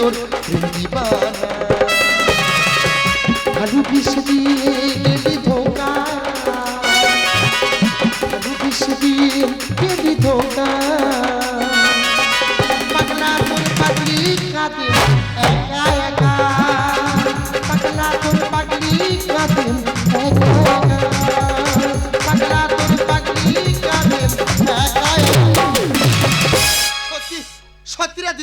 তোর প্রেম দিবানা ভালো বিষ দিয়ে দিলি ধোকা ভালো বিষ দিয়ে দিলি ধোকা পাগলা তোর পাগলি কাঁদে একা একা পাগলা তোর পাগলি কাঁদে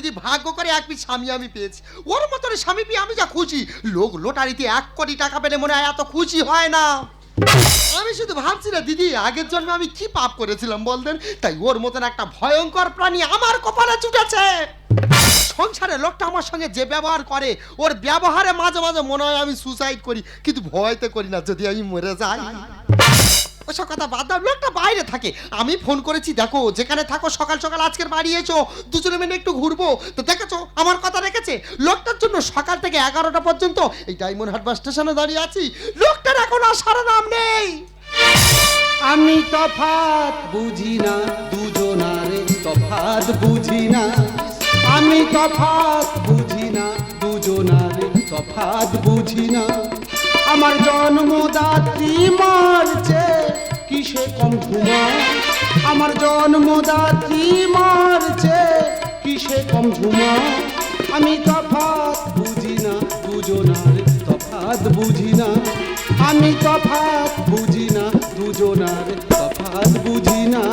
দিদি ভাগ্য করে এক পিস স্বামী আমি পেয়েছি, ওর মতন স্বামী পেয়ে আমি যা খুশি। লোক লোটারিতে এক কোটি টাকা পেলে মনে হয় এত খুশি হয় না। আমি শুধু ভাবছি না, দিদি, আগের জন্মে আমি কি পাপ করেছিলাম বলতেন? তাই ওর মতন একটা ভয়ঙ্কর প্রাণী আমার কপালে চুটেছে সংসারে লোকটা আমার সঙ্গে যে ব্যবহার করে, ওর ব্যবহারে মাঝে মাঝে মনে হয় আমি সুসাইড করি, কিন্তু ভয়তে করি না, যদি আমি মরে যাই। ওসব কথা বাদ দাও, লোকটা বাইরে থাকে। আমি ফোন করেছি, দেখো, যেখানে থাকো, সকাল সকাল আজকের বাড়ি এসো, দুজনে মিলে একটু ঘুরবো। তো দেখেছ, আমার কথা রেখেছে? লোকটার জন্য সকাল থেকে এগারোটা পর্যন্ত এই ডায়মন্ড হারবার স্টেশনে দাঁড়িয়ে আছি। লোকটার এখন আর নাম নেই। আমি তফাত বুঝি না, দুজনারে তফাত বুঝি না। আমি তফাত বুঝি না, দুজনারে তফাত বুঝি না। আমার জন্মদাত্রী মারছে। কিসে কম ঘুমা আমার জন্মদাত্রী মারছে। কিসে কম ঘুমা আমি তফাত বুঝি না, দুজনারে তফাত বুঝি না। আমি তফাত বুঝি না, দুজনার তফাত বুঝি না।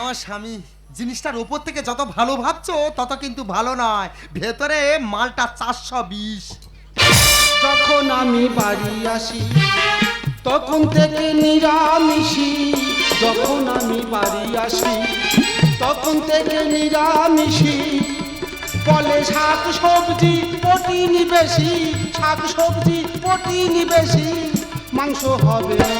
আমার স্বামী, জিনিসটার ওপর থেকে যত ভালো ভাবছ, তত কিন্তু ভালো নয়। ভেতরে মালটা চারশো বিশ। আমি বাড়ি আসি, তখন থেকে নিরামিষি। যখন আমি বাড়ি আসি, তখন থেকে নিরামিষি। বলে শাক সবজি প্রোটিন বেশি, শাক সবজি প্রোটিন বেশি। মাংস হবে না,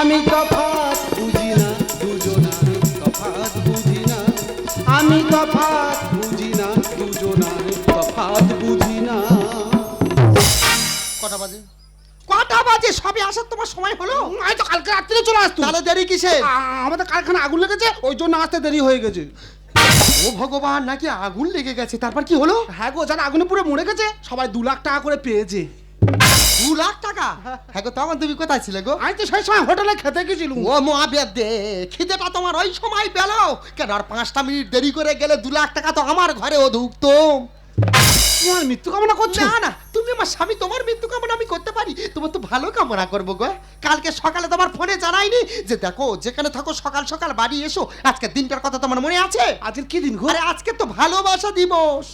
আমি তফাৎ বুঝি না দুজনার তফাৎ বুঝি না। আমি তফাৎ বুঝি না, দুজনার না কটা বাজে? কটা বাজে? সবে আসার তোমার সময় হলো? আমি তো কালকে রাত্রে চলে আসতো তাহলে দেরি কিসে? আমাদের কারখানা আগুন লেগেছে ওই জন্য আসতে দেরি হয়ে গেছে। ও ভগবান নাকি আগুন লেগে গেছে? তারপর কি হলো? হ্যাঁ গো যারা আগুনে পুরো মরে গেছে সবাই দু লাখ টাকা করে পেয়েছে। দু লাখ টাকা? হ্যাঁ গো তখন তুমি কোথায় ছিলে গো? আমি তো সেই সময় হোটেলে খেতে গেছিলাম। ও মহাবেদ দে খিদেটা তোমার ওই সময় পেল। কেন আর পাঁচটা মিনিট দেরি করে গেলে দু লাখ টাকা তো আমার ঘরেও ঢুকতো তোমার মৃত্যু কামনা করছ? না না তুমি আমার স্বামী তোমার মৃত্যু কামনা আমি করতে পারি। তোমার তো ভালো কামনা করব গো। কালকে সকালে তোমার ফোনে জানাইনি যে দেখো যেখানে থাকো সকাল সকাল বাড়ি এসো। আজকের দিনটার কথা তোমার মনে আছে? আজকের কি দিন গো? আরে আজকে তো ভালোবাসা দিবস।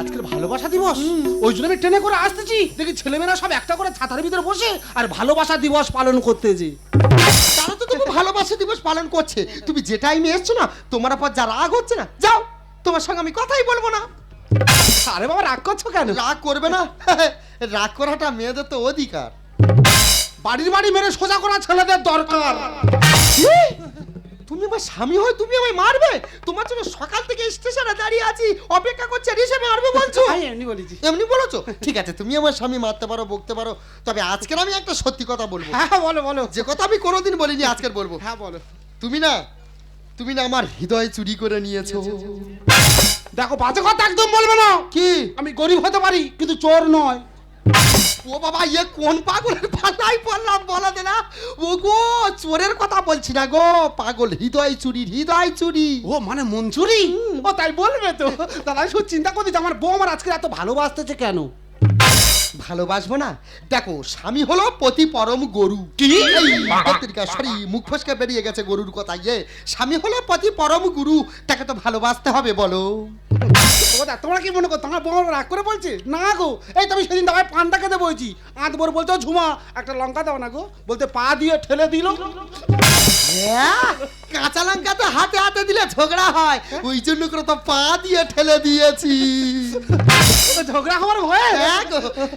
আজকের ভালোবাসা দিবস? ওই জন্য আমি ট্রেনে করে আসতেছি। দেখি ছেলেমেয়েরা সব একটা করে ছাতার ভিতরে বসে আর ভালোবাসা দিবস পালন করতেছি। তারা তো তুমি ভালোবাসা দিবস পালন করছে। তুমি যে টাইমে এসছো না তোমার পর যা রাগ হচ্ছে না যাও। তোমার সঙ্গে আমি কথাই বলব না। আরে বাবা রাগ করছ কেন? রাগ করবে না? রাগ করাটা মেয়েদের তো অধিকার। বাড়ির বাড়ি মেরে সোজা করা ছেলেদের দরকার। তুমি আমার স্বামী হয়ে তুমি আমায় মারবে? তোমার জন্য সকাল থেকে স্টেশনে দাঁড়িয়ে আছি অপেক্ষা করছে আর এসে মারবে বলছো? আমি এমনি বলেছি। এমনি বলেছ? ঠিক আছে তুমি আমার স্বামী মারতে পারো বকতে পারো তবে আজকের আমি একটা সত্যি কথা বলব। হ্যাঁ বলো বলো। যে কথা আমি কোনোদিন বলিনি আজকের বলব। হ্যাঁ বলো। তুমি না তুমি না আমার হৃদয় চুরি করে নিয়েছো? দেখো বাজে কথা একদম বলবে না। কি? আমি গরিব হতে পারি কিন্তু চোর নয়। ও বাবা ইয়ে কোন পাগলের পাল্লাই পড়লাম বলা দে না। ও গো চোরের কথা বলছি না গো। পাগল হৃদয় চুরি হৃদয় চুরি। ও মানে মঞ্জুরি? ও তাই বলবে তো। দাদা আমি শুধু চিন্তা করছি আমার বউ আমার আজকে এত ভালোবাসতেছে কেন? ভালোবাসবো না? দেখো স্বামী হলো প্রতি পরম গরু। কি? পত্রিকা সরি মুখ ফসকে বেরিয়ে গেছে গরুর কথা ইয়ে স্বামী হলো প্রতি পরম গুরু তাকে তো ভালোবাসতে হবে বলো। তোমরা কি মনে করো তোমার আমার রাগ করে বলছে? না গো এই তুমি সেদিন দাবাই পান্তা খেতে বলছি। আঁত বর বলছো ঝুমা একটা লঙ্কা দাও না গো। বলতে পা দিয়ে ঠেলে দিল। হ্যাঁ, কাঁচা লঙ্কা তো হাতে হাতে দিলে ঝগড়া হয়। ওই জন্য করে তো পা দিয়ে ঠেলে দিয়েছি। ঝগড়া হওয়ার ভয়ে? হ্যাঁ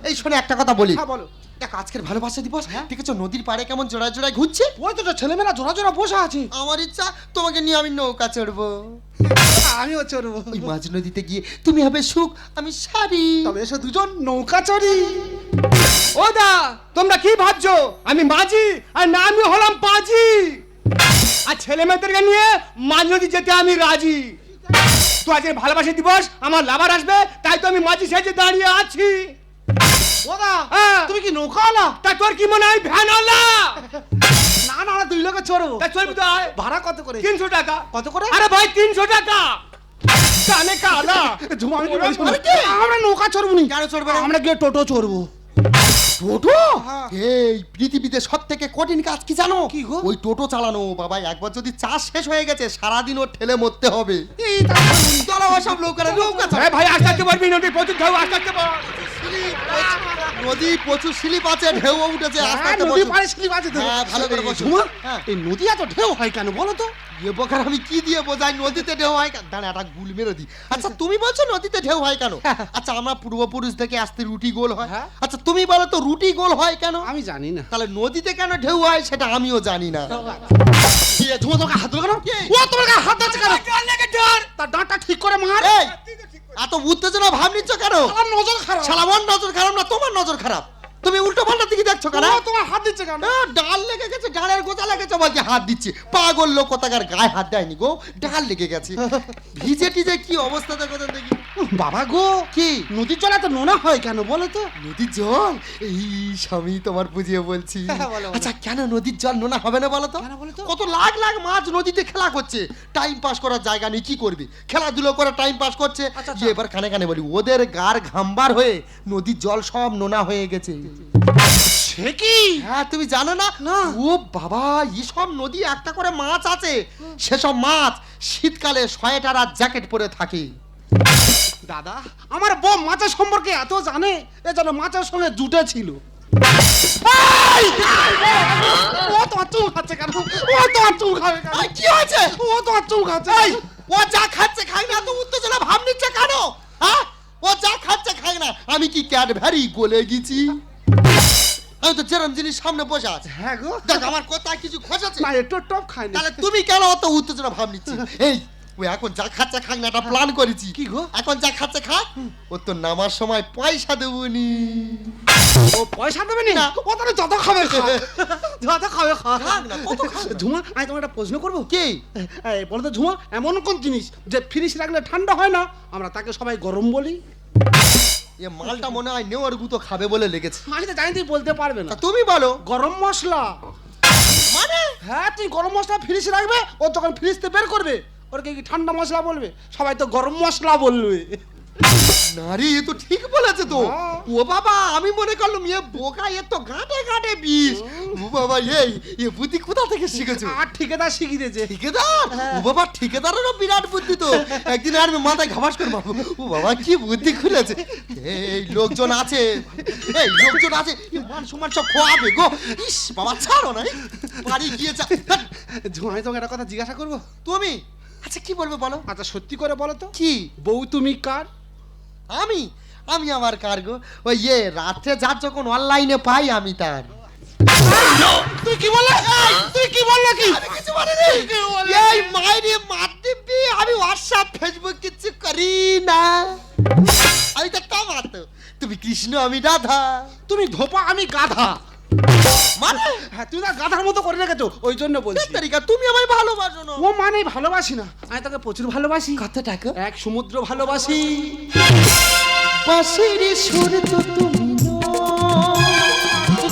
এই শোনে একটা কথা বলি। হ্যাঁ বলো। দেখো আজকের ভালোবাসা দিবস? হ্যাঁ। ঠিক আছে নদীর পাড়ে কেমন জোড়ায় জোড়ায় ঘুরছে? ওই তো ছেলেমেয়েরা জোড়া জোড়া বসে আছে। আমার ইচ্ছা তোমাকে নিয়ে আমি নৌকা চড়বো। আমিও চড়বো। ওই মাঝ নদীতে গিয়ে তুমি হবে সুখ আমি শাড়ি তবে এসো দুজন নৌকা চড়ি। ও দা তোমরা কি ভাবছ? আমি মাঝি আর না আমি হলাম পাজি আর ছেলে মেয়েদেরকে নিয়ে মাঝ নদী যেতে আমি রাজি। তো আজকে ভালোবাসা দিবস আমার লাভার আসবে তাই তো আমি মাঝি সেজে দাঁড়িয়ে আছি। ওদা। তুমি কি নৌকা আলা? তা তোর কি মনে হয় ভ্যান আলা? না না দুই লোকে চড়বো। তা চলবি তো আয়। ভাড়া কত করে? তিনশো টাকা। কত করে? আরে ভাই তিনশো টাকা। কানে কালা ঝুমা? আমরা নৌকা চড়বো নি। কেন চড়বো আমরা গিয়ে টোটো চড়বো। টোটো হ্যাঁ। এই পৃথিবীতে সব থেকে কঠিন কাজ কি জানো কি গো? ওই টোটো চালানো বাবা একবার যদি চাষ শেষ হয়ে গেছে সারাদিন ওর ঠেলে মরতে হবে এই চলো সব নৌকা চালাও। ভাই আস্তে পারবি নদী প্রচুর ঢেউ আস্তে পার নদী প্রচুর স্লিপ আছে ঢেউ উঠেছে আস্তে হ্যাঁ, আস্তে নদী। পাড়ে স্লিপ আছে হ্যাঁ, ভালো করে বসো। হ্যাঁ। এই নদী এত ঢেউ হয় কেন বলো তো এ বকার আমি কি দিয়ে বোঝাই নদীতে ঢেউ হয় কেন দাঁড়া একটা গুল মেরে দিই আচ্ছা তুমি বলছো নদীতে ঢেউ হয় কেন আচ্ছা আমরা পূর্বপুরুষ থেকে আসতে রুটি গোল হয় হ্যাঁ। আচ্ছা তুমি বলো তো রুটি গোল হয় কেন? আমি জানি না। তাহলে নদীতে কেন ঢেউ হয় সেটা আমিও জানি না। কি রে, ঝুমা তোমাকে হাত ধরে কেন? ও তোমার গায়ে হাত কেন? তার ঠিক করে মার। এই এত উত্তেজনা ভাব নিচ্ছ কেন? আমার নজর খারাপ। নজর খারাপ না তোমার নজর খারাপ। তুমি উল্টো পাল্টা দিকে দেখছ কেন? ও তোমার হাত দিচ্ছে কেন? ডাল লেগে গেছে ডালের লেগেছে বলছে হাত দিচ্ছে। পাগল লোক কোথাকার গায়ে হাত দেয়নি গো ডাল লেগে গেছে। ভিজে টিজে কি অবস্থা দেখো তো দেখি। বাবা গো কি? নদীর জল এত নোনা হয় কেন বলো তো? নদীর জল? এই স্বামী তোমার বুঝিয়ে বলছি। হ্যাঁ, বলো। আচ্ছা কেন নদীর জল নোনা হবে না বলো তো? কত লাখ লাখ মাছ নদীতে খেলা করছে। টাইম পাস করার জায়গা নেই কি করবে? খেলাধুলো করে টাইম পাস করছে। আচ্ছা, এবার কানে কানে বলি ওদের গার ঘামবার হয়ে নদীর জল সব নোনা হয়ে গেছে। সে কি? হ্যাঁ তুমি জানো না। ও বাবা সব নদী একটা করে মাছ আছে। সেসব মাছ শীতকালে সোয়েটার আর জ্যাকেট পরে থাকে। দাদা আমার বউ মাছের সম্পর্কে এত জানে এ যেন মাছের সঙ্গে জুটে ছিল। ও তোমার চুল খাচ্ছে কেন? ও তোমার চুল খাবে কেন? কি হয়েছে? ও তোমার চুল খাচ্ছে ও যা খাচ্ছে খাই না তো উত্তেজনা ভাব নিচ্ছে কেন? হ্যাঁ? ও যা খাচ্ছে খাই না আমি কি ক্যাডভ্যারি গলে গেছি? আমি তো যেরম জিনিস সামনে বসে আছে। হ্যাঁ গো। দেখ আমার কোথায় কিছু খসাচ্ছে না একটু টপ খাই না তাহলে তুমি কেন অত উত্তেজনা ভাব নিচ্ছি? এই ও এখন যা খাচ্ছে খাক না একটা প্ল্যান করেছি। কি গো? এখন যা খাচ্ছে খাক ও তো নামার সময় পয়সা দেবনি। ও পয়সা দেবে না। ও তাহলে যত খাবে। যত খাবে খাক। খাক না, কত খাবে? ঝুমা আমি তোমার একটা প্রশ্ন করব? কি? বলো তো ঝুমা এমন কোন জিনিস যে ফ্রিজ রাখলে ঠান্ডা হয় না? আমরা তাকে সবাই গরম বলি। এ মালটা মনে হয় নেওয়ার গুতো খাবে বলে লেগেছে। আমি তো জানি তুই বলতে পারবে না। তুমি বলো। গরম মশলা। মানে? হ্যাঁ তুই গরম মশলা ফ্রিজ রাখবে ও তখন ফ্রিজতে বের করবে। ওর কি ঠান্ডা মশলা বলবে? সবাই তো গরম মশলা বলবে। নারী এ তো ঠিক বলেছে তো। হ্যাঁ। ও বাবা আমি মনে করলাম এ বোকা এ তো গাঁটে গাঁটে বিষ। ও বাবা এই এ বুদ্ধি কোথা থেকে শিখেছো? আর ঠিকাদার শিখিয়ে দিয়েছে ঠিকাদার ও বাবা ঠিকাদারেরও বিরাট বুদ্ধি তো। একদিন আর মাথায় ঘাবাস করে বাবু। ও বাবা কি বুদ্ধি খুলেছে। এই লোকজন আছে। এই লোকজন আছে। মান সম্মান সব খোয়াবে গো। ইস বাবা ছাড়ো না বাড়ি গিয়ে যা আমি তোমাকে একটা কথা জিজ্ঞাসা করব? তুমি? আচ্ছা কি বলবে বলো? আচ্ছা সত্যি করে বলো তো। কি? বউ তুমি কার? আমি? আমি আমার কার্গো ওই ইয়ে রাত্রে যার যখন অনলাইনে পাই আমি তার। তুই কি বললে? তুই কি বললে কি? কিছু মানে এই মাইরে মার দিবি আমি হোয়াটসঅ্যাপ ফেসবুক কিছু করি না। আমি তো তো। তুমি কৃষ্ণ আমি রাধা। তুমি ধোপা আমি গাধা। মানে? হ্যাঁ তুমি না গাধার মতো করে রেখেছো ওই জন্য বলছি। তারিকা? তুমি আমায় ভালোবাসো না। ও মানে ভালোবাসি না। আমি তাকে প্রচুর ভালোবাসি। কত টাকা এক সমুদ্র ভালোবাসি। পাশের সুর তো তুমি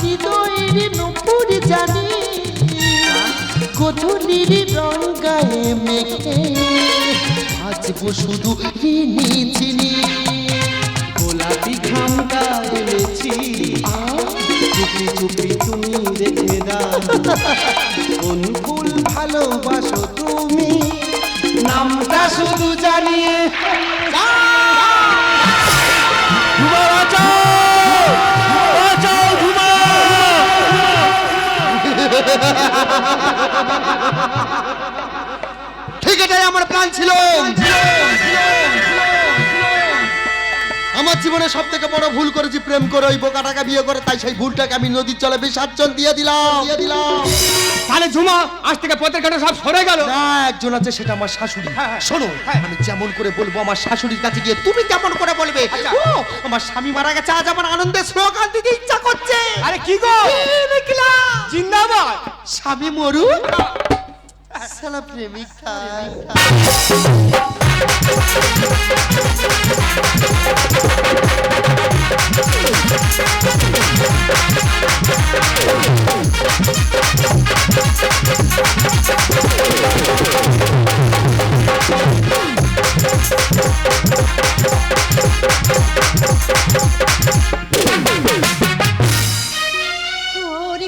হৃদয়ের নপুর জানি গধূলির রং গায়ে মেখে। আজবো শুধু ঋণী চিনি গোলাপি ঘামটা এনেছি চুপি চুপি তুমি রেখে দাও। কোন ফুল ভালোবাসো তুমি। নামটা শুধু জানিয়ে ঠিক এটাই আমার প্ল্যান ছিল। আমার জীবনে সব থেকে বড় ভুল করেছি প্রেম করে ওই বোকাটাকে বিয়ে করে তাই সেই ভুলটাকে আমি নদীর জলে বিসর্জন দিয়ে দিলাম। দিয়ে দিলাম। তাহলে ঝুমা আজ থেকে পথের কাটা সব সরে গেল। না একজন আছে সেটা আমার শাশুড়ি। হ্যাঁ, হ্যাঁ। শোনো হ্যাঁ। আমি যেমন করে বলব আমার শাশুড়ির কাছে গিয়ে তুমি তেমন করে বলবে? আচ্ছা। ও আমার স্বামী মারা গেছে আজ আমার আনন্দে স্লোগান দিতে ইচ্ছা করছে। আরে কি গো? জিন্দাবাদ। স্বামী মরু সালা প্রেমিকা। ওরে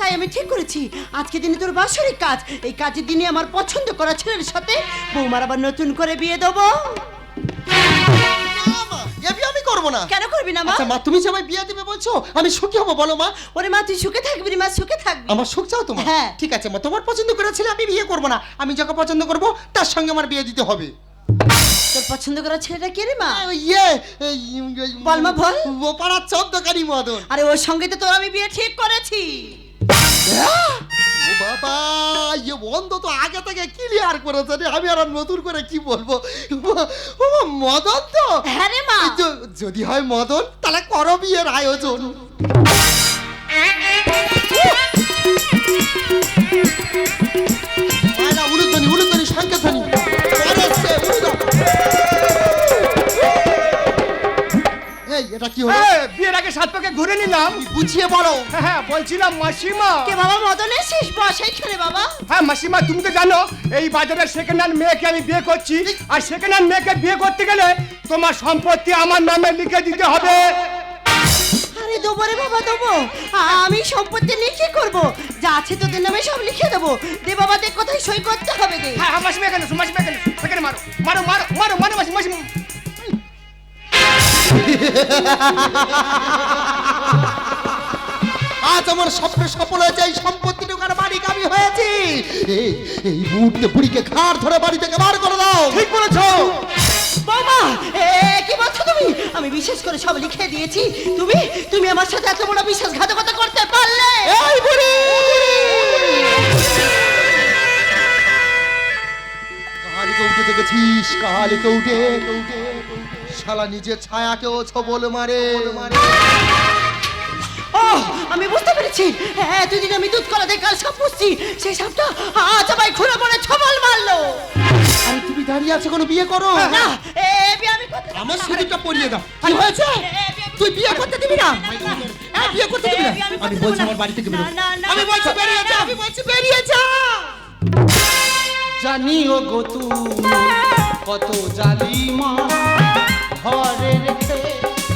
তাই আমি ঠিক করেছি। আজকে দিনে তোর বাৎসরিক কাজ। এই কাজের দিনে আমার পছন্দ করা ছেলের সাথে বৌমার আবার নতুন করে বিয়ে দেবো। এ বিয়ে আমি করব না। কেন করবি না মা? আচ্ছা মা তুমি যে আমায় বিয়ে দিবে বলছো আমি সুখী হব বলো মা। ওরে মা তুই সুখে থাকবি রে মা সুখে থাকবি। আমার সুখ চাও তোমার? হ্যাঁ। ঠিক আছে মা তোমার পছন্দ করে ছেলে আমি বিয়ে করব না। আমি যাকে পছন্দ করব তার সঙ্গে আমার বিয়ে দিতে হবে। তোর পছন্দ করা ছেলেটা কে রে মা? ওই ইয়ে এই, এই, বল মা, বল। ও পাড়ার চোদ্দকারী মদন। আরে ওর সঙ্গে তো তোর আমি বিয়ে ঠিক করেছি? ও বাবা ইয়ে বন্ধ তো আগে থেকে ক্লিয়ার করেছে রে আমি আর নতুন করে কি বলব? ও মদন তো? হ্যাঁ রে মা। যদি হয় মদন তাহলে করো বিয়ের আয়োজন। Thank উলুধ্বনি এটা কি হলো? বিয়ের আগে সাত পাকে ঘুরে নিলাম। বুঝিয়ে বলো। হ্যাঁ হ্যাঁ বলছিলাম মাসিমা। কে বাবা মদন এসিস বস এইখানে বাবা। হ্যাঁ মাসিমা তুমি তো জানো এই বাজারে সেকেন্ড হ্যান্ড মেয়েকে আমি বিয়ে করছি। আর সেকেন্ড হ্যান্ড মেয়েকে বিয়ে করতে গেলে তোমার সম্পত্তি আমার নামে লিখে দিতে হবে। আরে দেবো রে বাবা দেবো। আমি সম্পত্তি নিয়ে কি করব? যা আছে তোদের নামে সব লিখে দেবো। দে বাবা দে কোথায় সই করতে হবে দে হ্যাঁ হ্যাঁ মাসিমা এখানে মাসিমা এখানে এখানে মারো মারো মারো মারো মারো মাসি মাসিমা। আজ আমার স্বপ্ন সফল হয়েছে এই সম্পত্তি ঢোকার মালিক আমি হয়েছি। এই মুহূর্তে বুড়িকে ঘাড় ধরে বাড়ি থেকে বার করে দাও। ঠিক বলেছ। বাবা এ কি বলছো তুমি? আমি বিশেষ করে সব লিখে দিয়েছি। তুমি তুমি আমার সাথে এত বড় বিশ্বাসঘাতকতা করতে পারলে? এই বুড়ি! কাহালিকে উঠে দেখেছিস? কাহালিকে উঠে শালা নিজের ছায়াকেও ছবল মারে। ও আমি বুঝতে পেরেছি। হ্যাঁ এতদিন আমি দুধ কলা কাল সাপ পুষছি সেই সাপটা আজ আমায় ঘুরে মনে ছবল মারলো। আরে তুমি দাঁড়িয়ে আছো কোনো বিয়ে করো? না এ বিয়ে আমি করতে আমার সিঁদুরটা পরিয়ে দাও। কি হয়েছে? তুই বিয়ে করতে দিবি না? এই বিয়ে করতে দিবি না। আমি বলছি। আমার বাড়ি থেকে বেরো। আমি বলছি বেরিয়ে যা। আমি বলছি বেরিয়ে যা। জানি ও গো তুমি কত জালিমা। ঘরে রেখে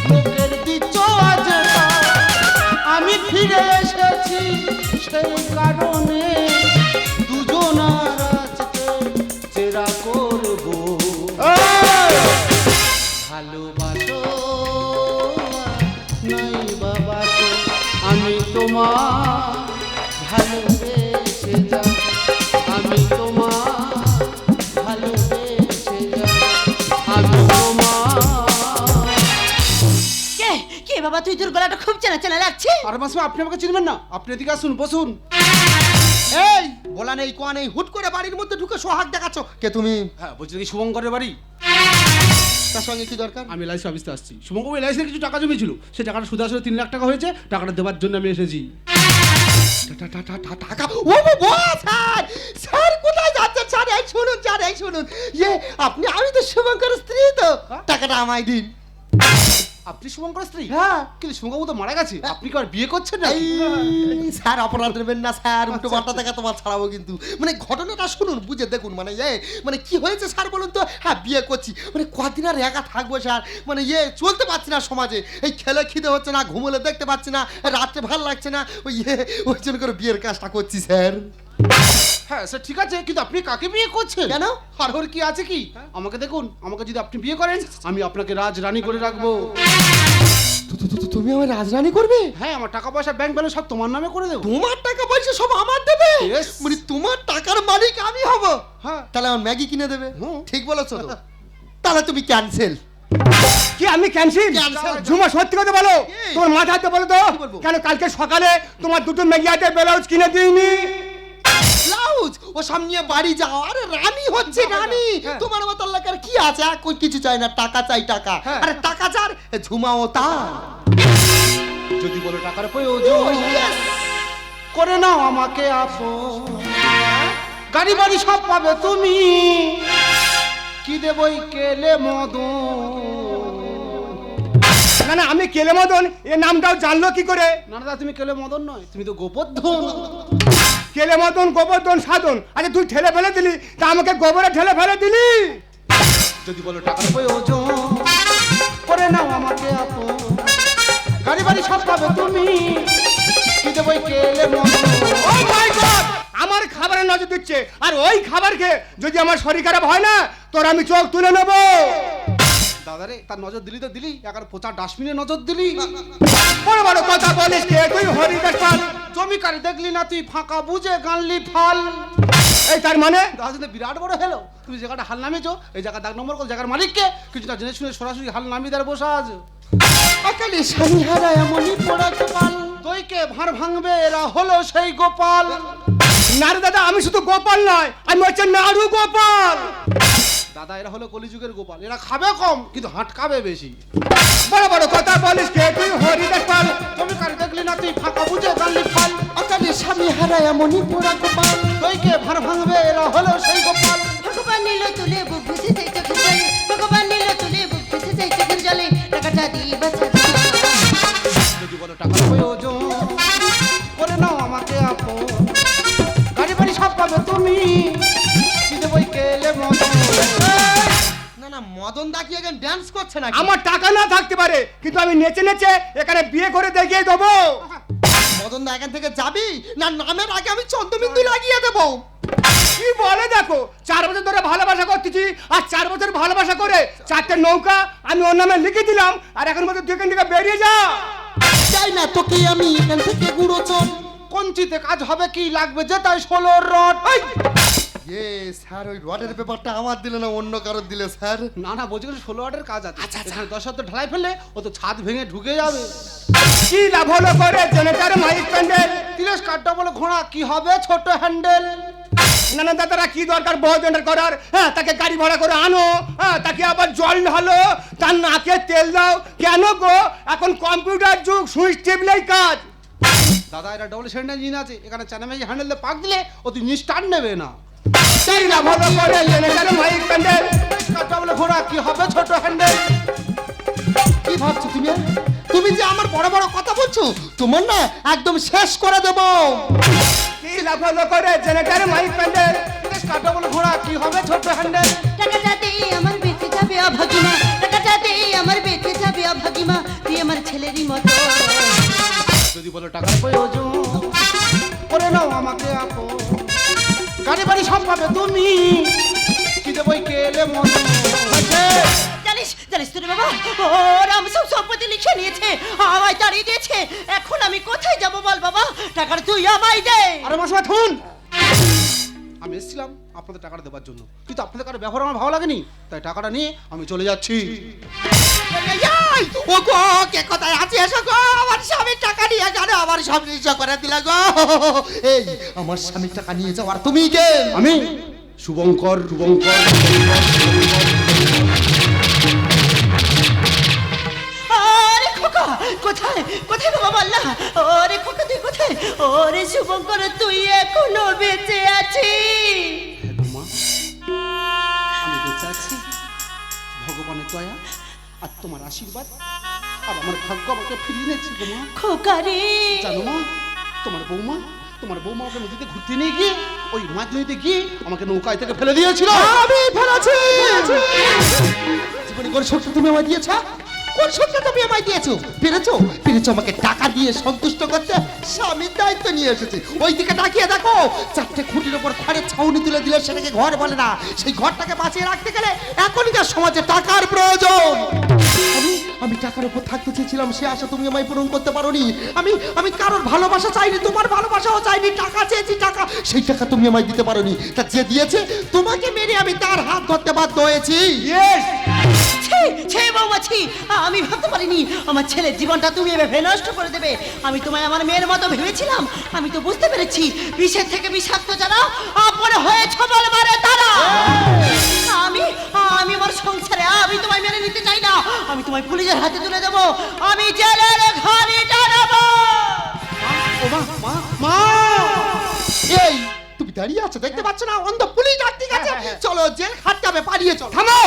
লোকের দিচ্ছ আমি ফিরে এসেছি সেই কারণে দুজন আর আজকে চেরা করব। ভালোবাসো নাই বাবাসো আমি তোমার ভালোবেসে। তুই তোর গলাটা খুব চেনা চেনা লাগছে। আর মাসিমা আপনি আমাকে চিনবেন না। আপনি এদিকে আসুন বসুন। এই বলা নেই কোয়া নেই হুট করে বাড়ির মধ্যে ঢুকে সোহাগ দেখাচ্ছ। কে তুমি? হ্যাঁ বলছি কি শুভঙ্করের বাড়ি? তার সঙ্গে কি দরকার? আমি এলআইসি অফিসে আসছি। শুভঙ্কর এলআইসির কিছু টাকা জমেছিল সে টাকাটা সুদ আসলে তিন লাখ টাকা হয়েছে টাকাটা দেওয়ার জন্য আমি এসেছি। টা- টা- টা- টা- টাকা? ও স্যার! স্যার কোথায় যাচ্ছেন? স্যার এই শুনুন স্যার এই শুনুন। ইয়ে আপনি আমি তো শুভঙ্কর স্ত্রী তো। টাকাটা আমায় দিন। আপনি শুভঙ্কর স্ত্রী? হ্যাঁ। কিন্তু শুভঙ্কর তো মারা গেছে। আপনি কি আর বিয়ে করছেন না স্যার অপরাধ দেবেন না স্যার। উল্টো পাল্টা থেকে তোমার ছাড়াবো কিন্তু। মানে ঘটনাটা শুনুন বুঝে দেখুন। মানে এ মানে কি হয়েছে স্যার বলুন তো? হ্যাঁ বিয়ে করছি। মানে কদিন আর একা থাকব স্যার? মানে ইয়ে চলতে পারছি না সমাজে। এই খেলে খিদে হচ্ছে না ঘুমোলে দেখতে পাচ্ছি না রাত্রে ভালো লাগছে না। ওই ইয়ে ওই জন্য করে বিয়ের কাজটা করছি স্যার। হ্যাঁ স্যার ঠিক আছে কিন্তু আপনি কাকে বিয়ে করছেন? কেন? আর ওর কি আছে কি? আমাকে দেখুন আমাকে যদি আপনি বিয়ে করেন আমি আপনাকে রাজ রানী করে রাখব। তুমি আমার রাজরানি করবে? হ্যাঁ আমার টাকা পয়সা ব্যাংক ব্যালেন্স সব তোমার নামে করে দেবো। তোমার টাকা পয়সা সব আমার দেবে? মানে তোমার টাকার মালিক আমি হব? হ্যাঁ। তাহলে আমার ম্যাগি কিনে দেবে? হুম। ঠিক বলেছ তো? তাহলে তুমি ক্যান্সেল কি আমি ক্যান্সেল. ঝুমা সত্যি কথা বলো। তোমার মাথা হাতে বলো তো। বলব? কেন কালকে সকালে তোমার দুটো মেঘিয়াতে ব্লাউজ কিনে দিইনি? ব্লাউজ ও সামনে বাড়ি যাও। আরে রানী হচ্ছে রানী। হ্যাঁ। তোমার মতো এলাকার কি আছে? আর কই কিছু চাই না টাকা চাই টাকা। হ্যাঁ। আরে টাকা চার ঝুমাও তা। যদি বলো টাকার প্রয়োজন করে নাও আমাকে আপন। গাড়ি বাড়ি সব পাবে তুমি। কি দেবই কেলে মদন? না না আমি কেলে মদন? এ নামটাও জানলো কি করে? না দাদা তুমি কেলে মদন নয় তুমি তো গোপর্ধন কেলে গোবর গোবর্ধন সাধন। আরে তুই ঠেলে ফেলে দিলি তা আমাকে গোবরে ঠেলে ফেলে দিলি? যদি বলো টাকার প্রয়োজন করে নাও আমাকে আপন। গাড়ি বাড়ি সব পাবে তুমি। কি কেলে ও মাই গড! আমার খাবারে নজর দিচ্ছে। আর ওই খাবার খেয়ে যদি আমার শরীর খারাপ হয় না তোর আমি চোখ তুলে নেব। দাদারে তার নজর দিলি তো দিলি একার পচা ডাস্টবিনে নজর দিলি। বড় বড় কথা বলিস কে তুই হরিদাস পাল। জমিকার দেখলি না তুই ফাঁকা বুঝে গানলি ফাল। এই তার মানে? দাদা বিরাট বড় হেলো। তুমি জায়গাটা হাল নামিয়েছো এই জায়গা দাগ নম্বর করো জায়গার মালিককে কিছু না জেনে শুনে সরাসরি হাল নামিয়ে দাঁড় বসা আছে। আকালে শাড়ি হারা এমনই পড়া কপাল তোইকে ভাঁড় ভাঙবে এরা হলো সেই গোপাল। নারে দাদা আমি শুধু গোপাল নয় আমি হচ্ছে নাড়ু গোপাল। দাদা এরা হলো কলিযুগের গোপাল। এরা খাবে কম কিন্তু হাটকাবে বেশি। বড় বড় কথা বলিস কে? তুই হরিদাস পাল কার দেখলি না? তুই ফাঁকা বুঝে গালি ফাল। আকালে স্বামী হারায় এমনই পোড়া গোপাল। তুই কে ভার ভাঙবে? এরা হলো সেই গোপাল। করছে না আমার টাকা না থাকতে পারে কিন্তু আমি নেচে নেচে এখানে বিয়ে করে দেখিয়ে দেবো। মদন দা এখান থেকে যাবি? না নামের আগে আমি চন্দ্রবিন্দু লাগিয়ে দেবো। কি বলে দেখো চার বছর ধরে ভালোবাসা করতেছি আর চার বছর ভালোবাসা করে চারটে নৌকা আমি ওর নামে লিখে দিলাম আর এখন মধ্যে দুই থেকে বেরিয়ে যা চাই না তোকে আমি এখান থেকে গুঁড়ো চোখ কঞ্চিতে কাজ হবে কি লাগবে যে তাই ষোলোর রড। এই! এ স্যার ওই রডের ব্যাপারটা আমার দিলে না অন্য কারোর দিলে স্যার। না না বলছি ষোলো ওয়াটের কাজ আছে। এখানে দশ হাজার ঢালাই ফেললে ও তো ছাদ ভেঙে ঢুকে যাবে। কি লাভ হলো করে জেনেটার মাইক প্যান্ডেল? তিরিশ কাঠটা বলে ঘোড়া কি হবে ছোট হ্যান্ডেল? নানা দাদারা কি দরকার বহু জনের করার? হ্যাঁ তাকে গাড়ি ভাড়া করে আনো। হ্যাঁ তাকে আবার জল ঢালো। তার নাকে তেল দাও। কেন গো? এখন কম্পিউটার যুগ সুইচ টিপলেই কাজ। দাদা এটা ডবল সিলিন্ডার ইঞ্জিন আছে এখানে চ্যানেল হান্ডেল দিয়ে পাক দিলে ও তুই স্টার্ট নেবে না। লাভ হলো করে মাইক ঘোড়া কি হবে ছোট হ্যান্ডেল কি ভাবছ তুমি? তুমি যে আমার বড় বড় কথা বলছো তোমার না একদম শেষ করে দেবো। কি লাভ হলো করে মাইক প্যান্ডেল তিরিশ কাঠটা বলে ঘোড়া কি হবে ছোট হ্যান্ডেল টাকাটা আমার বেঁচে যাবে অভাগিমা টাকাটা দিয়ে আমার বেঁচে যাবে অভাগিমা তুই আমার ছেলেরই মতো। যদি বলো টাকার প্রয়োজন করে নাও আমাকে আপো গাড়ি বাড়ি সব পাবে তুমি। কি দেবো কেলে মনে? জানিস জানিস তো বাবা রাম সব সম্পত্তি লিখে নিয়েছে আমায় তাড়িয়ে দিয়েছে। এখন আমি কোথায় যাব বল বাবা? টাকার তুই আমায় দে। আরে মাসা থুন। আমি এসেছিলাম আপনাদের টাকাটা দেওয়ার জন্য। কিন্তু আপনাদের কারও ব্যবহার আমার ভালো লাগেনি তাই টাকাটা নিয়ে আমি চলে যাচ্ছি। ও গো কে কোথায় আছে এসো গো আমার স্বামীর টাকা নিয়ে গেল আমার স্বামী করে দিলে গো? এই আমার স্বামীর টাকা নিয়ে যাও আর তুমি কে? আমি শুভঙ্কর শুভঙ্কর। কোথায়? কোথায় বাবা বললা ওরে খোকা তুই কোথায়? ওরে শুভঙ্কর তুই এখনও বেঁচে আছিস। আমি বেঁচে আছি। ভগবানের দয়া আর তোমার আশীর্বাদ আর আমার ভাগ্য আমাকে ফিরিয়ে নিয়েছে গো মা। জানো মা তোমার বৌমা তোমার বৌমা আমাকে নদীতে ঘুরতে নিয়ে গিয়ে ওই মাছ নদীতে গিয়ে আমাকে নৌকায় থেকে ফেলে দিয়েছিল। আমি ফেলেছি। জীবনে কোন শক্তি তুমি আমায় দিয়েছ। কোন তুমি আমায় দিয়েছ? পেরেছ? পেরেছ আমাকে টাকা দিয়ে সন্তুষ্ট করতে? স্বামীর দায়িত্ব নিয়ে এসেছে। ওই দিকে তাকিয়ে দেখো, চারটে খুঁটির ওপর খড়ের ছাউনি তুলে দিলে সেটাকে ঘর বলে না। সেই ঘরটাকে বাঁচিয়ে রাখতে গেলে এখনকার সমাজে টাকার প্রয়োজন। আমি আমি টাকার উপর থাকতে চেয়েছিলাম, সে আশা তুমি আমায় পূরণ করতে পারোনি। আমি আমি কারোর ভালোবাসা চাইনি, তোমার ভালোবাসাও চাইনি, টাকা চেয়েছি, টাকা। সেই টাকা তুমি আমায় দিতে পারোনি। তা যে দিয়েছে, তোমাকে মেরে আমি তার হাত ধরতে বাধ্য হয়েছি। ছি ছি বৌমা ছি আমি ভাবতে পারিনি। আমার ছেলের জীবনটা তুমি এভাবে নষ্ট করে দেবে। আমি তোমায় আমার মেয়ের মতো ভেবেছিলাম। আমি তো বুঝতে পেরেছি। বিষের থেকে বিষাক্ত যারা আপনে হয়ে ছবল মারে তারা। আমি আমি আমার সংসারে আমি তোমায় মেনে নিতে চাই না। আমি তোমায় পুলিশের হাতে তুলে দেবো। আমি জেলের টানাবো। ও মা এই তুমি দাঁড়িয়ে আছো দেখতে পাচ্ছ না? অন্ধ পুলিশ ডাকতে গেছে। চলো জেল খাটতে হবে পালিয়ে চলো। থামো!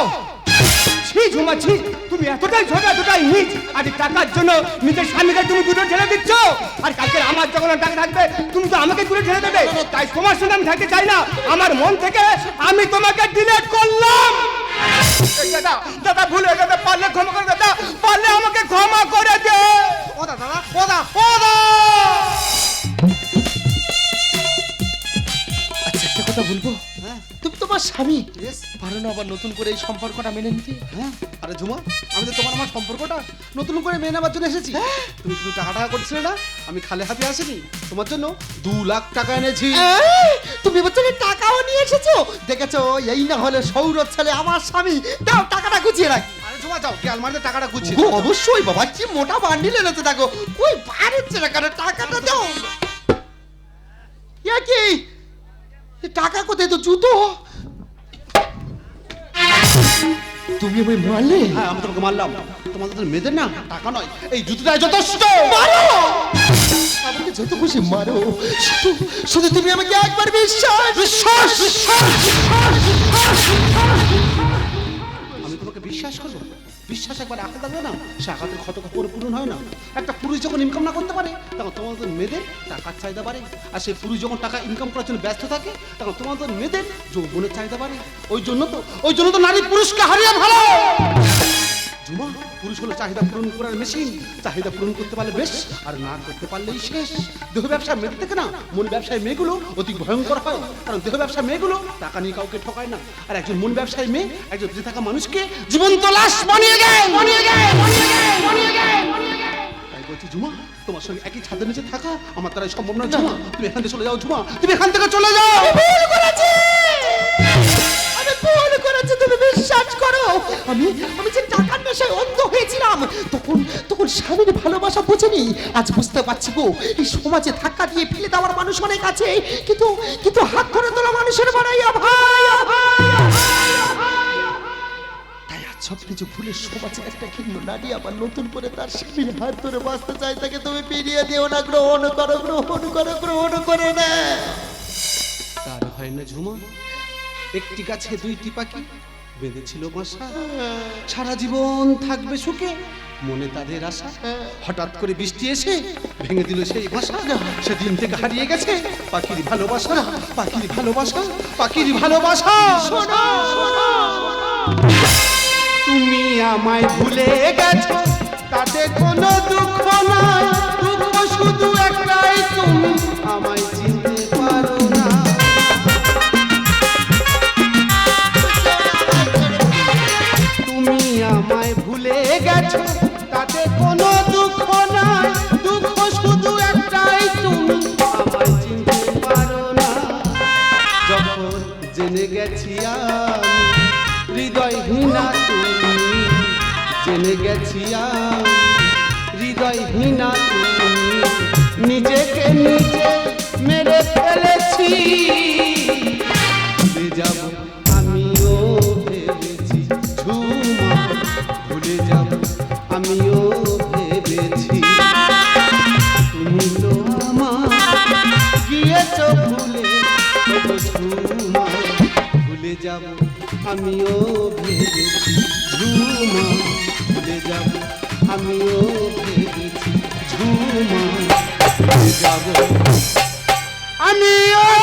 ছি ঝুমা ছি তুমি এতটাই ছোট এতটাই নিচ আর টাকার জন্য নিজের স্বামীকে তুমি দূরে ঠেলে দিচ্ছ। আর কালকে আমার যখন টাকা থাকবে, তুমি তো আমাকে দূরে ঠেলে দেবে। তাই তোমার সঙ্গে আমি থাকতে চাই না। আমার মন থেকে আমি তোমাকে ডিলেট করলাম। দাদা দাদা ভুলে গেছে, পারলে ক্ষমা করে দাদা। পারলে আমাকে ক্ষমা করে দে। ও দাদা, ও দা তোমার স্বামী। Yes. পারো না আবার নতুন করে এই সম্পর্কটা মেনে নিতে? হ্যাঁ আরে ঝুমা আমি তো তোমার আমার সম্পর্কটা নতুন করে মেনে নেবার জন্য এসেছি। তুমি শুধু টাকা টাকা করছিলে না আমি খালে হাতে আসিনি। তোমার জন্য দু লাখ টাকা এনেছি। এই, তুমি বলছো টাকাও নিয়ে এসেছ? দেখেছ এই না হলে সৌরভ ছেলে আমার স্বামী। দাও টাকাটা গুছিয়ে রাখ। আরে ঝুমা যাও কি আলমারিতে টাকাটা গুছিয়ে অবশ্যই বাবা কি মোটা বান্ডিল থাকো ওই বাড়িচ্ছে না কেন টাকাটা দাও। কি? টাকা কোথায়? তো জুতো। তুমি আমায় মারলে? হ্যাঁ আমি তোমাকে মারলাম। তোমাদের মেয়েদের না টাকা নয়। এই জুতোটা যথেষ্ট! মারো! আমাকে যত খুশি মারো। শুধু শুধু তুমি আমাকে একবার বিশ্বাস! বিশ্বাস! আমি তোমাকে বিশ্বাস করব? বিশ্বাস একবার আঘাত লাগবে না সে আঘাতের ক্ষত করে পূরণ হয় না। একটা পুরুষ যখন ইনকাম না করতে পারে, তখন তোমাদের মেয়েদের টাকার চাহিদা বাড়ে। আর সেই পুরুষ যখন টাকা ইনকাম করার জন্য ব্যস্ত থাকে, তখন তোমাদের মেয়েদের যৌবনের চাহিদা বাড়ে। ওই জন্য তো ওই জন্য তো নারী পুরুষকে হারিয়ে ভালো জুমা পুরুষ হলো চাহিদা পূরণ করার মেশিন চাহিদা পূরণ করতে পারলে বেশ, আর না করতে পারলেই শেষ। দেহ ব্যবসায় মেয়ে থেকে না, মন ব্যবসায় মেয়েগুলো অতি ভয়ঙ্কর হয়। কারণ দেহ ব্যবসায় মেয়েগুলো টাকা নিয়ে কাউকে ঠকায় না। আর একজন মন ব্যবসায়ী মেয়ে, একজন বেঁচে থাকা মানুষকে জীবন্ত লাশ বানিয়ে দেয়। তাই বলছি ঝুমা তোমার সঙ্গে একই ছাদের নিচে থাকা আমার দ্বারা সম্ভব না। ঝুমা তুমি এখান থেকে চলে যাও ঝুমা তুমি এখান থেকে চলে যাও। ভুল করেছি। বিশ্বাস করো? আমি আমি যে টাকার নেশায় অন্ধ হয়েছিলাম, তখন তখন স্বামীর ভালোবাসা বুঝিনি। আজ বুঝতে পারছি গো, এই সমাজে ধাক্কা দিয়ে ফেলে দেওয়ার মানুষ অনেক আছে। কিন্তু কিন্তু হাত ধরে তোলা মানুষের বাড়াইয়া ভাই তাই আজ সব ভুলে সমাজের একটা ভিন্ন নারী আবার নতুন করে তার স্বামীর হাত ধরে বাঁচতে চাই তাকে তুমি পেরিয়ে দিও না, গ্রহণ করো গ্রহণ করো গ্রহণ করো না। তার হয় না ঝুমা, একটি গাছে দুইটি পাখি বেঁধেছিল বাসা সারা জীবন থাকবে সুখে মনে তাদের আশা। হঠাৎ করে বৃষ্টি এসে ভেঙে দিল সেই বাসা সেদিন থেকে হারিয়ে গেছে পাখির ভালোবাসা। পাখির ভালোবাসা পাখির ভালোবাসা। তুমি আমায় ভুলে গেছো তাতে কোনো দুঃখ নাই। দুঃখ শুধু একটাই তুমি আমায় গেছি হৃদয়হীনা তুমি জেনে গেছি হৃদয়হীনা তুমি নিজেকে নিজে মেরে ফেলেছি। আমিও ভেবেছি ঝুমা যাব। আমিও ভেবেছি ঝুমা ভুলে যাব। আমিও